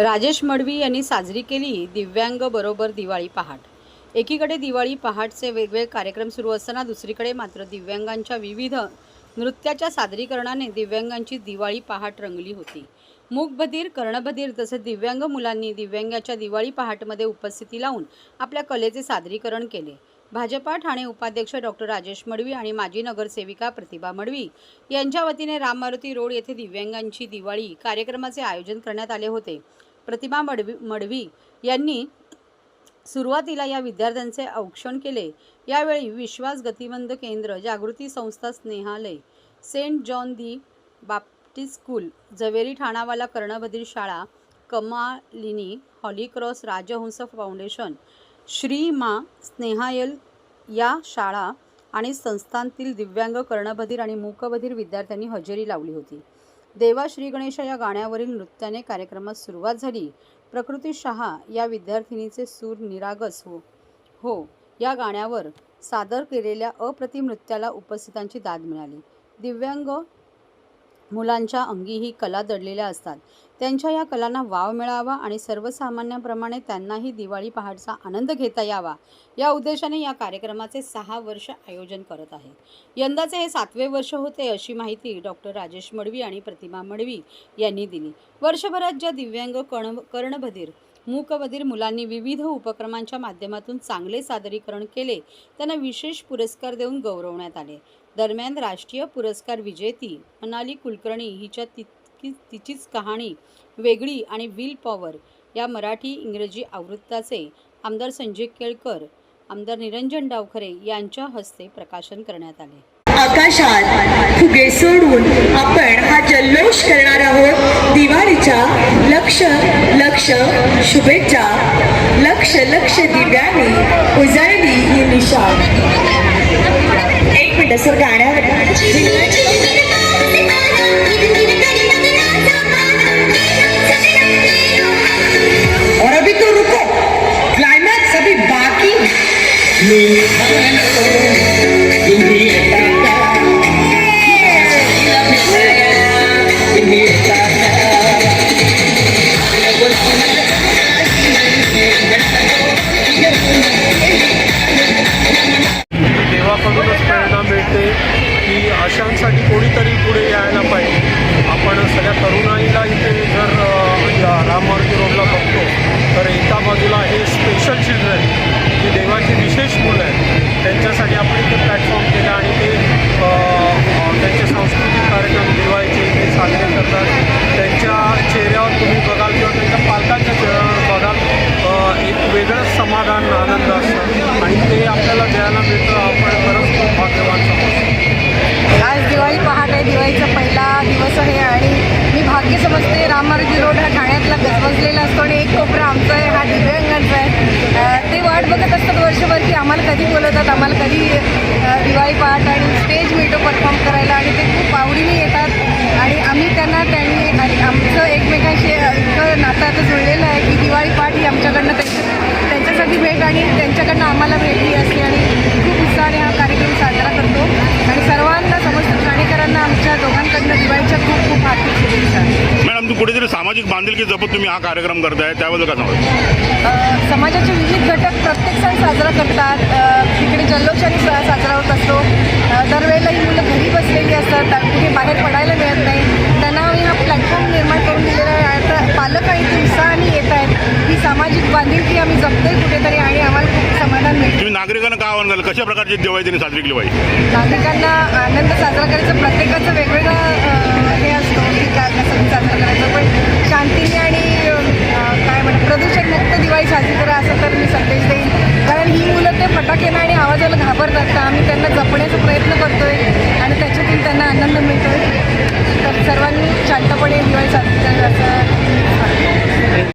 राजेश मडवी यांनी साजरी केली दिव्यांग बरोबर दिवाळी पहाट. एकीकडे दिवाळी पहाटचे वेगवेगळे कार्यक्रम सुरू असताना दुसरीकडे मात्र दिव्यांगांच्या विविध नृत्याच्या सादरीकरणाने दिव्यांगांची दिवाळी पहाट रंगली होती. मूकबधीर कर्णबधीर तसेच दिव्यांग मुलांनी दिव्यांगाच्या दिवाळी पहाटमध्ये उपस्थिती लावून आपल्या कलेचे सादरीकरण केले. भाजपा ठाणे उपाध्यक्ष डॉक्टर राजेश मडवी आणि माजी नगरसेविका प्रतिभा मडवी यांच्या वतीने राम मारुती रोड येथे दिव्यांगांची दिवाळी कार्यक्रमाचे आयोजन करण्यात आले होते. प्रतिभा मडवी मडवी यांनी सुरुवातीला या विद्यार्थ्यांचे औक्षण केले. यावेळी विश्वास गतिमंद केंद्र जागृती संस्था Snehalaya Saint John the Baptist school Javeri Thanawala कर्णबधीर शाळा Kamalini Holy Cross Rajhans foundation Shri मा स्नेहायल या शाळा आणि संस्थांतील दिव्यांग कर्णबधीर आणि मूकबधीर विद्यार्थ्यांनी हजेरी लावली होती. देवा श्री गणेश या गाण्यावरील नृत्याने कार्यक्रमास सुरुवात झाली. प्रकृती शहा या विद्यार्थिनीचे सूर निरागस हो हो या गाण्यावर सादर केलेल्या अप्रतिम नृत्याला उपस्थितांची दाद मिळाली. दिव्यांग मुलांच्या अंगी ही कला दडलेल्या असतात. त्यांच्या या कलांना वाव मिळावा आणि सर्वसामान्यांप्रमाणे त्यांनाही दिवाळी पहाटचा आनंद घेता यावा या उद्देशाने या कार्यक्रमाचे सहा वर्ष आयोजन करत आहे. यंदाचे हे सातवे वर्ष होते अशी माहिती डॉक्टर राजेश मडवी आणि प्रतिमा मडवी यांनी दिली. वर्षभरात ज्या दिव्यांग कर्ण कर्णबधीर मूकबधीर मुलांनी विविध उपक्रमांच्या माध्यमातून चांगले सादरीकरण केले त्यांना विशेष पुरस्कार देऊन गौरवण्यात आले. दरम्यान राष्ट्रीय पुरस्कार विजेती मनाली कुलकर्णी हिच्या तितकी तिचीच कहाणी वेगळी आणि विल पॉवर या मराठी इंग्रजी आवृत्ताचे आमदार संजय केळकर आमदार निरंजन डावखरे यांच्या हस्ते प्रकाशन करण्यात आले. आकाशात फुगे सोडून आपण हा जल्लोष करणार आहोत. दिवाळीच्या लक्ष लक्ष शुभेच्छा. लक्ष लक्ष दिव्याने उजळली ही निशा मिनिट सर गाण्यावर और अभी तो रुको क्लाइमैक्स अभी बाकी सगळ्या तरुणाईला ठाण्यातला गजबजलेला असतो आणि एक कोपरा आमचा आहे हा दिव्यांगांचा आहे. ते वाट बघत असतात वर्षभर की आम्हाला कधी बोलवतात आम्हाला कधी दिवाळी पहाट परंतु तू कुठेतरी सामाजिक बांधिलकी जपत तुम्ही हा कार्यक्रम करताय त्याबद्दल काय सांगा समाजाचे विविध घटक प्रत्येक सण साजरा करतात. तिकडे तिकडे जल्लोषाने आवाहन झालं कशा प्रकारची दिवाळी त्यांनी साजरी केली पाहिजे नागरिकांना आनंद साजरा करायचं प्रत्येकाचं वेगवेगळं हे असतं की साजरा करायचं. पण